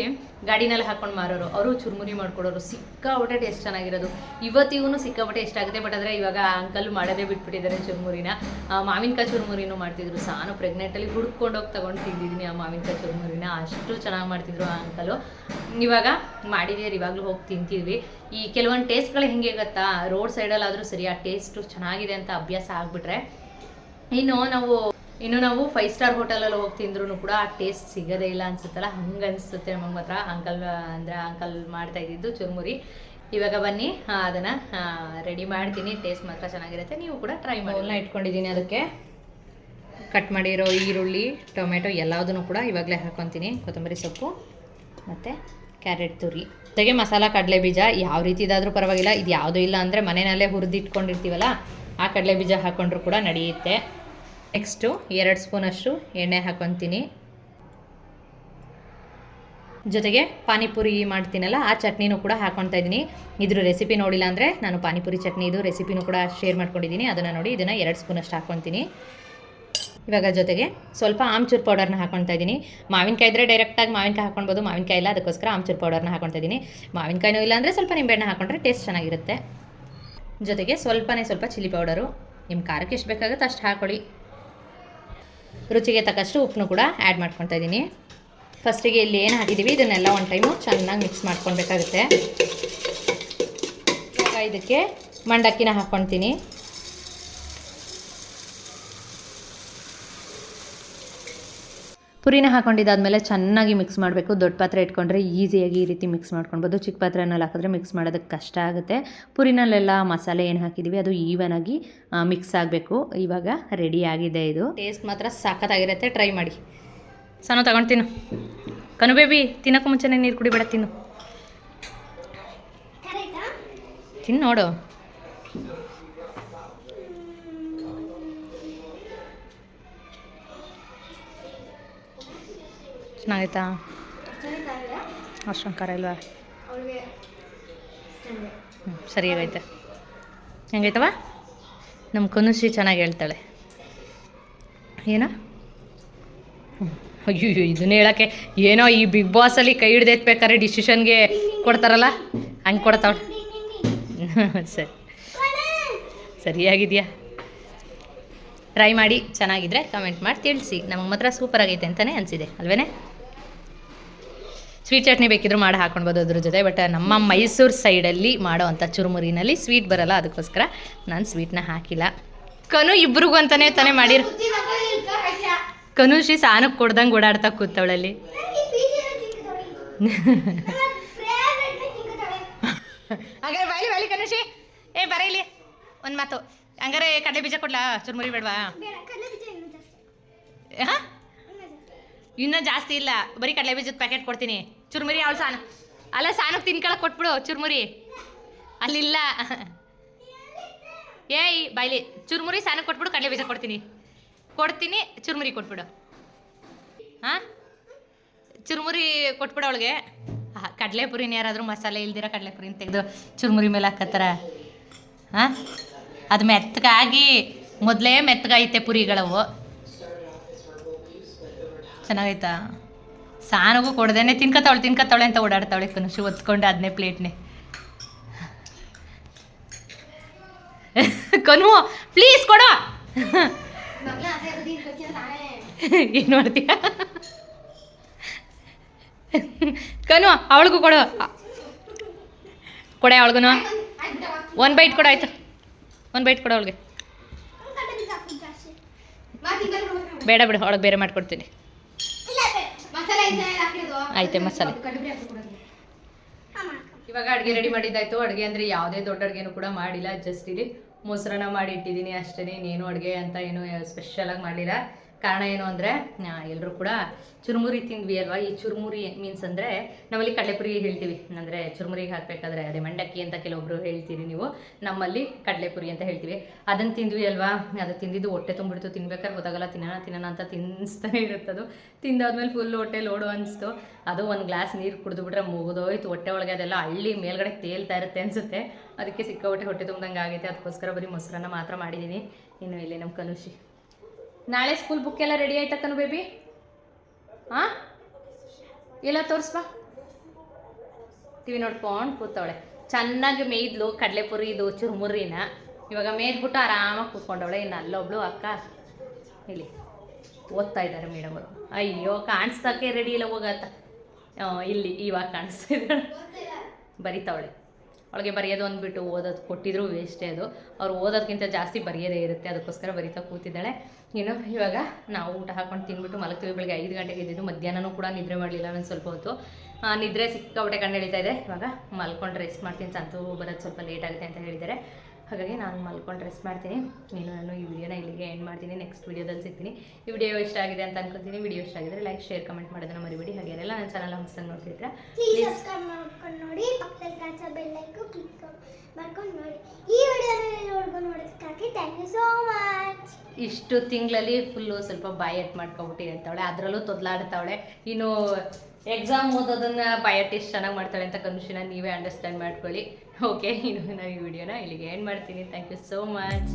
ಗಾಡಿನಲ್ಲಿ ಹಾಕೊಂಡು ಮಾರೋರು, ಅವರು ಚುರುಮುರಿ ಮಾಡ್ಕೊಡೋರು ಸಿಕ್ಕಾಪಟ್ಟೆ ಟೇಸ್ಟ್ ಚೆನ್ನಾಗಿರೋದು. ಇವತ್ತಿಗೂ ಸಿಕ್ಕಾಪಟ್ಟೆ ಇಷ್ಟ ಆಗುತ್ತೆ ಬಟ್ ಆದರೆ ಇವಾಗ ಅಂಕಲ್ ಮಾಡೋದೇ ಬಿಟ್ಬಿಟ್ಟಿದ್ದಾರೆ ಚುರುಮುರಿನ. ಮಾವಿನಕಾಯಿ ಚುರುಮುರಿನೂ ಮಾಡ್ತಿದ್ರು. ನಾನು ಪ್ರೆಗ್ನೆಂಟಲ್ಲಿ ಹುಡ್ಕೊಂಡು ಹೋಗಿ ತಗೊಂಡು ತಿಂದಿದ್ದೀನಿ ಆ ಮಾವಿನಕಾಯಿ ಚುರುಮುರಿನ. ಅಷ್ಟು ಚೆನ್ನಾಗಿ ಮಾಡ್ತಿದ್ರು ಆ ಅಂಕಲು ಇವಾಗ ಮಾಡಿದ್ದೀರಿ ಇವಾಗಲೂ ಹೋಗಿ ಈ ಕೆಲವೊಂದು ಟೇಸ್ಟ್ಗಳು ಹೆಂಗೆ ಗೊತ್ತಾ ರೋಡ್ ಸೈಡಲ್ಲಾದರೂ ಸರಿ, ಆ ಟೇಸ್ಟು ಚೆನ್ನಾಗಿದೆ ಅಂತ ಅಭ್ಯಾಸ ಆಗಿಬಿಟ್ರೆ, ಇನ್ನು ನಾವು ಇನ್ನು ನಾವು ಫೈವ್ ಸ್ಟಾರ್ ಹೋಟೆಲಲ್ಲಿ ಹೋಗಿ ತಿಂದ್ರೂ ಕೂಡ ಆ ಟೇಸ್ಟ್ ಸಿಗೋದೇ ಇಲ್ಲ ಅನ್ಸುತ್ತಲ್ಲ? ಹಂಗೆ ಅನಿಸುತ್ತೆ ನಮಗೆ ಮಾತ್ರ. ಅಂಕಲ್, ಅಂದರೆ ಅಂಕಲ್ ಮಾಡ್ತಾ ಇದ್ದಿದ್ದು ಚುರುಮುರಿ. ಇವಾಗ ಬನ್ನಿ ಅದನ್ನು ಅದನ್ನ ರೆಡಿ ಮಾಡ್ತೀನಿ. ಟೇಸ್ಟ್ ಮಾತ್ರ ಚೆನ್ನಾಗಿರುತ್ತೆ. ನೀವು ಕೂಡ ಟ್ರೈ ಮಾಡಿ ಇಟ್ಕೊಂಡಿದ್ದೀನಿ ಅದಕ್ಕೆ. ಕಟ್ ಮಾಡಿರೋ ಈರುಳ್ಳಿ ಟೊಮೆಟೊ ಎಲ್ಲದನ್ನು ಕೂಡ ಇವಾಗಲೇ ಹಾಕೊತೀನಿ. ಕೊತ್ತಂಬರಿ ಸೊಪ್ಪು, ಮತ್ತು ಕ್ಯಾರೆಟ್ ತುರಿ. ಜೊತೆಗೆ ಮಸಾಲ ಕಡಲೆ ಬೀಜ, ಯಾವ ರೀತಿ ಇದಾದರೂ ಪರವಾಗಿಲ್ಲ. ಇದು ಯಾವುದೂ ಇಲ್ಲ ಅಂದರೆ ಮನೆಯಲ್ಲೇ ಹುರಿದಿಟ್ಕೊಂಡಿರ್ತೀವಲ್ಲ, ಆ ಕಡಲೆ ಬೀಜ ಹಾಕ್ಕೊಂಡ್ರೂ ಕೂಡ ನಡೆಯುತ್ತೆ. ನೆಕ್ಸ್ಟು ಎರಡು ಸ್ಪೂನಷ್ಟು ಎಣ್ಣೆ ಹಾಕ್ಕೊತೀನಿ ಜೊತೆಗೆ ಪಾನಿಪುರಿ ಮಾಡ್ತೀನಲ್ಲ, ಆ ಚಟ್ನಿನೂ ಕೂಡ ಹಾಕ್ಕೊತಾ ಇದ್ದೀನಿ. ಇದ್ರ ರೆಸಿಪಿ ನೋಡಿಲ್ಲ ಅಂದರೆ ನಾನು ಪಾನಿಪುರಿ ಚಟ್ನಿ ಇದು ರೆಸಿಪಿನೂ ಕೂಡ ಶೇರ್ ಮಾಡ್ಕೊಂಡಿದ್ದೀನಿ. ಅದನ್ನು ನೋಡಿ ಇದನ್ನು ಎರಡು ಸ್ಪೂನಷ್ಟು ಹಾಕ್ಕೊತೀನಿ ಇವಾಗ ಜೊತೆಗೆ ಸ್ವಲ್ಪ ಆಮ್ಚೂರ್ ಪೌಡರ್ನ ಹಾಕೊಳ್ತಾ ಇದ್ದೀನಿ. ಮಾವಿನಕಾಯಿ ಇದ್ದರೆ ಡೈರೆಕ್ಟಾಗಿ ಮಾವಿನಕಾಯಿ ಹಾಕೊಳ್ಬೋದು. ಮಾವಿನಕಾಯಿ ಇಲ್ಲ, ಅದಕ್ಕೋಸ್ಕರ ಆಮ್ಚೂರ್ ಪೌಡರ್ನ ಹಾಕೊಳ್ತಾ ಇದ್ದೀನಿ. ಮಾವಿನಕಾಯಿನೂ ಇಲ್ಲ ಅಂದರೆ ಸ್ವಲ್ಪ ನಿಂಬೆಹಣ್ಣು ಹಾಕೊಂಡ್ರೆ ಟೇಸ್ಟ್ ಚೆನ್ನಾಗಿರುತ್ತೆ. ಜೊತೆಗೆ ಸ್ವಲ್ಪನೇ ಸ್ವಲ್ಪ ಚಿಲ್ಲಿ ಪೌಡರು ನಿಮ್ಮ ಖಾರಕ್ಕೆ ಎಷ್ಟು ಬೇಕಾಗುತ್ತೆ ಅಷ್ಟು ಹಾಕೊಳ್ಳಿ. ರುಚಿಗೆ ತಕ್ಕಷ್ಟು ಉಪ್ಪನ್ನು ಕೂಡ ಆ್ಯಡ್ ಮಾಡ್ಕೊತಾ ಇದ್ದೀನಿ. ಫಸ್ಟಿಗೆ ಇಲ್ಲಿ ಏನು ಹಾಕಿದ್ದೀವಿ ಇದನ್ನೆಲ್ಲ ಒಂದು ಟೈಮು ಚೆನ್ನಾಗಿ ಮಿಕ್ಸ್ ಮಾಡ್ಕೊಳ್ಬೇಕಾಗುತ್ತೆ. ಇವಾಗ ಇದಕ್ಕೆ ಮಂಡಕ್ಕಿನ ಹಾಕ್ಕೊಳ್ತೀನಿ ಪುರಿನ ಹಾಕೊಂಡಿದ್ದಾದ್ಮೇಲೆ ಚೆನ್ನಾಗಿ ಮಿಕ್ಸ್ ಮಾಡಬೇಕು. ದೊಡ್ಡ ಪಾತ್ರೆ ಇಟ್ಕೊಂಡ್ರೆ ಈಸಿಯಾಗಿ ಈ ರೀತಿ ಮಿಕ್ಸ್ ಮಾಡ್ಕೊಳ್ಬೋದು. ಚಿಕ್ಕ ಪಾತ್ರೆನಲ್ಲಿ ಹಾಕಿದ್ರೆ ಮಿಕ್ಸ್ ಮಾಡೋದಕ್ಕೆ ಕಷ್ಟ ಆಗುತ್ತೆ. ಪುರಿನಲ್ಲೆಲ್ಲ ಮಸಾಲೆ ಏನು ಹಾಕಿದ್ದೀವಿ ಅದು ಈವನ್ ಆಗಿ ಮಿಕ್ಸ್ ಆಗಬೇಕು. ಇವಾಗ ರೆಡಿ ಆಗಿದೆ ಇದು. ಟೇಸ್ಟ್ ಮಾತ್ರ ಸಾಕತ್ತಾಗಿರುತ್ತೆ ಟ್ರೈ ಮಾಡಿ. ಸಣ್ಣ ತಗೊಂಡು ತಿನ್ನು. ಕನು ಬೇಬಿ ತಿನ್ನೋಕ್ಕೂ ಮುಂಚೆನೇ ನೀರು ಕುಡಿಬೇಡ ತಿನ್ನು. ಕರೆಕ್ಟಾ ತಿನ್ನು ನೋಡು. ಚೆನ್ನಾಗೈತಾ? ಅಷ್ಟೊಂದು ಖಾರ ಇಲ್ವಾ? ಹ್ಞೂ ಸರಿಯಾಗೈತೆ ಹೆಂಗೈತವ ನಮ್ಮ ಕನುಶ್ರೀ ಚೆನ್ನಾಗಿ ಹೇಳ್ತಾಳೆ. ಏನ. ಅಯ್ಯೋ ಇದನ್ನ ಹೇಳೋಕ್ಕೆ ಏನೋ ಈ ಬಿಗ್ ಬಾಸಲ್ಲಿ ಕೈ ಹಿಡ್ದೆತ್ಬೇಕಾದ್ರೆ ಡಿಸಿಷನ್ಗೆ ಕೊಡ್ತಾರಲ್ಲ? ಹಂಗೆ ಕೊಡ್ತಾವ. ಸರಿ. ಸರಿಯಾಗಿದೆಯಾ? ಟ್ರೈ ಮಾಡಿ ಚೆನ್ನಾಗಿದ್ರೆ ಕಮೆಂಟ್ ಮಾಡಿ ತಿಳಿಸಿ. ನಮಗೆ ಮಾತ್ರ ಸೂಪರ್ ಆಗೈತೆ ಅಂತಲೇ ಅನಿಸಿದೆ ಅಲ್ವೇನೆ? ಸ್ವೀಟ್ ಚಟ್ನಿ ಬೇಕಿದ್ರು ಮಾಡಿ ಹಾಕೊಳ್ಬೋದು ಅದ್ರ ಜೊತೆ. ಬಟ್ ನಮ್ಮ ಮೈಸೂರು ಸೈಡಲ್ಲಿ ಮಾಡೋ ಅಂಥ ಚುರುಮುರಿನಲ್ಲಿ ಸ್ವೀಟ್ ಬರಲ್ಲ. ಅದಕ್ಕೋಸ್ಕರ ನಾನು ಸ್ವೀಟ್ನ ಹಾಕಿಲ್ಲ. ಕನು ಇಬ್ರಿಗೂ ಅಂತಲೇ ತಾನೇ ಮಾಡಿರು ಶ್ರೀ ಸಾನಕ್ಕೆ ಕೊಡ್ದಂಗೆ ಓಡಾಡ್ತಾ ಕೂತವಳಲ್ಲಿ ಹಂಗಾರೆ ಬಾಯ್ಲಿ ಬಾಯ್ಲಿ ಕನುಷಿ ಏ, ಬರ ಒಂದು ಮಾತು. ಹಂಗಾರೆ ಕಡಲೆ ಬೀಜ ಕೊಡ್ಲಾ? ಚುರುಮುರಿ ಬೇಡವಾ? ಇನ್ನೂ ಜಾಸ್ತಿ ಇಲ್ಲ. ಬರೀ ಕಡಲೆ ಬೀಜದ ಪ್ಯಾಕೆಟ್ ಕೊಡ್ತೀನಿ. ಚುರುಮುರಿ ಅವಳು ಸಾನು. ಅಲ್ಲ ಸಾನಕ್ಕೆ ತಿನ್ಕೊಳಕ್ ಕೊಟ್ಬಿಡು ಚುರುಮುರಿ. ಅಲ್ಲಿಲ್ಲ. ಏಯ್, ಬಾಯ್ಲಿ. ಚುರುಮುರಿ ಸಾನಕ್ಕೆ ಕೊಟ್ಬಿಡು, ಕಡಲೆ ಬೀಜ ಕೊಡ್ತೀನಿ. ಕೊಡ್ತೀನಿ, ಚುರುಮುರಿ ಕೊಟ್ಬಿಡು. ಹಾಂ? ಚುರುಮುರಿ ಕೊಟ್ಬಿಡು ಅವಳಿಗೆ. ಕಡಲೆಪುರಿನ ಯಾರಾದರೂ ಮಸಾಲೆ ಇಲ್ದಿರ ಕಡಲೆಪುರಿನ ತೆಗೆದು ಚುರುಮುರಿ ಮೇಲೆ ಹಾಕತ್ತಾರ? ಹಾಂ? ಅದು ಮೆತ್ತಗಾಗಿ, ಮೊದಲೇ ಮೆತ್ತಗೈತೆ ಪುರಿಗಳವು. ಚೆನ್ನಾಗೈತಾ? ಸಾನಿಗೂ ಕೊಡ್ದೇನೆ ತಿನ್ಕತಾವಳೆ ತಿನ್ಕತಾವಳೆ ಅಂತ ಓಡಾಡ್ತಾವಳೆ ಕನುಷು ಒತ್ಕೊಂಡು ಅದನ್ನೇ ಪ್ಲೇಟ್ನೆ. ಕನು ಪ್ಲೀಸ್ ಕೊಡ. ಏನು ಮಾಡ್ತೀಯ? ಕನು ಅವಳಿಗೂ ಕೊಡು. ಕೊಡೆ ಅವಳಿಗೂ ಒಂದು ಬೈಟ್ ಕೊಡು, ಆಯ್ತು. ಒಂದು ಬೈಟ್ ಕೊಡು ಅವಳಿಗೆ. ಬೇಡ ಬಿಡು, ಅವಳಿಗೆ ಬೇರೆ ಮಾಡ್ಕೊಡ್ತೀನಿ ಇಲ್ಲ ಬೇಡ ಮಸಾಲೆ ಇದೆ ಹಾಕಿರೋದು ಆಯ್ತೆ ಮಸಾಲೆ. ಕಡುಬು ಹಾಕ್ಬಿಡೋದು ಹಾಂ ಮಸಾಲೆ ಇವಾಗ ಅಡುಗೆ ರೆಡಿ ಮಾಡಿದ್ದಾಯ್ತು. ಅಡುಗೆ ಅಂದರೆ ಯಾವುದೇ ದೊಡ್ಡ ಅಡುಗೆನೂ ಕೂಡ ಮಾಡಿಲ್ಲ. ಜಸ್ಟ್ ಇಲ್ಲಿ ಮೊಸರನ್ನ ಮಾಡಿ ಇಟ್ಟಿದ್ದೀನಿ ಅಷ್ಟೇ ಇನ್ನೇನು ಅಡುಗೆ ಅಂತ ಏನು ಸ್ಪೆಷಲಾಗಿ ಮಾಡಿಲ್ಲ ಕಾರಣ ಏನು ಅಂದರೆ ಎಲ್ಲರೂ ಕೂಡ ಚುರುಮುರಿ ತಿಂದ್ವಿ ಅಲ್ವಾ? ಈ ಚುರುಮುರಿ ಮೀನ್ಸ್ ಅಂದರೆ ನಮ್ಮಲ್ಲಿ ಕಡಲೆಪುರಿ ಹೇಳ್ತೀವಿ. ಅಂದರೆ ಚುರುಮುರಿಗೆ ಹಾಕಬೇಕಾದ್ರೆ ಅದೇ ಮಂಡಕ್ಕಿ ಅಂತ ಕೆಲವೊಬ್ಬರು ಹೇಳ್ತೀರಿ ನೀವು. ನಮ್ಮಲ್ಲಿ ಕಡಲೆಪುರಿ ಅಂತ ಹೇಳ್ತೀವಿ. ಅದನ್ನು ತಿಂದ್ವಿ ಅಲ್ವಾ? ಅದು ತಿಂದಿದ್ದು ಹೊಟ್ಟೆ ತುಂಬಿಡ್ತು. ತಿನ್ಬೇಕಾದ್ರೆ ಗೊತ್ತಾಗಲ್ಲ ತಿನ್ನೋಣ ತಿನ್ನೋಣ ಅಂತ ತಿನ್ನಿಸ್ತಾನೆ ಇರುತ್ತದು. ತಿಂದಾದ್ಮೇಲೆ ಫುಲ್ ಹೊಟ್ಟೆ ಲೋಡು ಅನಿಸ್ತು. ಅದು ಒಂದು ಗ್ಲಾಸ್ ನೀರು ಕುಡಿದು ಬಿಟ್ರೆ ಮುಗಿದೋಯ್ತು. ಹೊಟ್ಟೆ ಒಳಗೆ ಅದೆಲ್ಲ ಹಳ್ಳಿ ಮೇಲ್ಗಡೆ ತೇಲ್ತಾ ಇರುತ್ತೆ ಅನಿಸುತ್ತೆ. ಅದಕ್ಕೆ ಸಿಕ್ಕಾಪಟ್ಟೆ ಹೊಟ್ಟೆ ತುಂಬ್ದಂಗೆ ಆಗೈತೆ. ಅದಕ್ಕೋಸ್ಕರ ಬರೀ ಮೊಸರನ್ನ ಮಾತ್ರ ಮಾಡಿದ್ದೀನಿ ಇನ್ನು ಇಲ್ಲಿ ನಮ್ಮ ಕನುಷಿ ನಾಳೆ ಸ್ಕೂಲ್ ಬುಕ್ ಎಲ್ಲ ರೆಡಿ ಆಯ್ತಕ್ಕನು ಕನು ಬೇಬಿ ಹಾಂ ಎಲ್ಲ ತೋರಿಸ್ಬಾ. ಟಿವಿ ನೋಡ್ಕೊಂಡು ಕೂತವಳೆ. ಚೆನ್ನಾಗಿ ಮೇಯ್ದ್ಲು ಕಡಲೆಪುರಿ ಇದು ಚುರುಮುರಿನ. ಇವಾಗ ಮೇಯ್ದ್ಬಿಟ್ಟು ಆರಾಮಾಗಿ ಕೂತ್ಕೊಂಡವಳೆ. ಇನ್ನು ಅಲ್ಲೊಬ್ಳು ಅಕ್ಕ. ಇಲ್ಲಿ ಓದ್ತಾ ಇದ್ದಾರೆ ಮೇಡಮ್ ಅವರು. ಅಯ್ಯೋ ಕಾಣಿಸ್ತಕ್ಕೆ ರೆಡಿ ಇಲ್ಲ ಹೋಗತ್ತ ಇಲ್ಲಿ ಇವಾಗ ಕಾಣಿಸ್ತಾ ಇದ್ದಾಳೆ. ಬರಿತಾವಳೆ. ಅವಳಿಗೆ ಬರೆಯೋದು ಅಂದ್ಬಿಟ್ಟು ಓದೋದು ಕೊಟ್ಟಿದ್ರು ವೇಸ್ಟೇ ಅದು. ಅವ್ರು ಓದೋದಕ್ಕಿಂತ ಜಾಸ್ತಿ ಬರೆಯೋದೇ ಇರುತ್ತೆ. ಅದಕ್ಕೋಸ್ಕರ ಬರಿತಾ ಕೂತಿದ್ದಾಳೆ. ಇನ್ನು ಇವಾಗ ನಾವು ಊಟ ಹಾಕೊಂಡು ತಿನ್ಬಿಟ್ಟು ಮಲಗ್ತೀವಿ. ಬೆಳಗ್ಗೆ ಐದು ಗಂಟೆಗೆ ಇದ್ದಿದ್ದು ಮಧ್ಯಾಹ್ನನೂ ಕೂಡ ನಿದ್ರೆ ಮಾಡಲಿಲ್ಲ ಒಂದು ಸ್ವಲ್ಪ ಹೊತ್ತು. ನಿದ್ರೆ ಸಿಕ್ಕಾಪಟ್ಟೆ ಕಂಡು ಹಿಡಿತಾ ಇದೆ. ಇವಾಗ ಮಲ್ಕೊಂಡು ರೆಸ್ಟ್ ಮಾಡ್ತೀನಿ. ಸಂತು ಬರೋದು ಸ್ವಲ್ಪ ಲೇಟ್ ಆಗುತ್ತೆ ಅಂತ ಹೇಳಿದ್ದಾರೆ. ಹಾಗಾಗಿ ನಾನು ಮಲ್ಕೊಂಡು ರೆಸ್ಟ್ ಮಾಡ್ತೀನಿ. ನೀನು ನಾನು ಈ ವಿಡಿಯೋನ ಇಲ್ಲಿಗೆ ಎಂಡ್ ಮಾಡ್ತೀನಿ. ನೆಕ್ಸ್ಟ್ ವಿಡಿಯೋದಲ್ಲಿ ಸಿಗ್ತೀನಿ. ಈ ವಿಡಿಯೋ ಇಷ್ಟ ಆಗಿದೆ ಅಂತ ಅನ್ಕೊತೀನಿ ವಿಡಿಯೋ ಇಷ್ಟ ಆಗಿದ್ರೆ ಲೈಕ್ ಶೇರ್ ಕಮೆಂಟ್ ಮಾಡೋದನ್ನ ಮರಿಬೇಡಿ. ಹಾಗೆ ಎಲ್ಲ ನನ್ನ ಚಾನಲ್ ಹೊಸದಾಗ ನೋಡ್ತಿದ್ರೆ ಪ್ಲೀಸ್ ಸಬ್ಸ್ಕ್ರೈಬ್ ಮಾಡ್ಕೊಂಡು ನೋಡಿ. ಪಕ್ಕದಲ್ಲಿ ಕಾಣಿಸೋ ಬೆಲ್ ಐಕು ಕ್ಲಿಕ್ ಮಾಡ್ಕೊಂಡು ನೋಡಿ. ಈ ವಿಡಿಯೋನ ನೋಡ್ಕೊಂಡು ನೋಡೋದಕ್ಕಾಗಿ ಥ್ಯಾಂಕ್ ಯು ಸೋ ಮಚ್ ಇಷ್ಟು ತಿಂಗಳಲ್ಲಿ ಫುಲ್ಲು ಸ್ವಲ್ಪ ಬಾಯಟ್ ಮಾಡ್ಕೊಬಿಟ್ಟಿರ್ತಾವಳೆ ಅದರಲ್ಲೂ ತೊದಲಾಡ್ತಾವಳೆ. ಇನ್ನು ಎಕ್ಸಾಮ್ ಓದೋದನ್ನ ಬಾಯಟ್ ಎಷ್ಟು ಚೆನ್ನಾಗಿ ಮಾಡ್ತಾಳೆ ಅಂತ ಕನ್ಸಿನ ನೀವೇ ಅಂಡರ್ಸ್ಟ್ಯಾಂಡ್ ಮಾಡ್ಕೊಳ್ಳಿ. ಓಕೆ (laughs) ಇನ್ನು ನಾನು ಈ ವಿಡಿಯೋನ ಇಲ್ಲಿಗೆ ಎಂಡ್ ಮಾಡ್ತೀನಿ. Thank you so much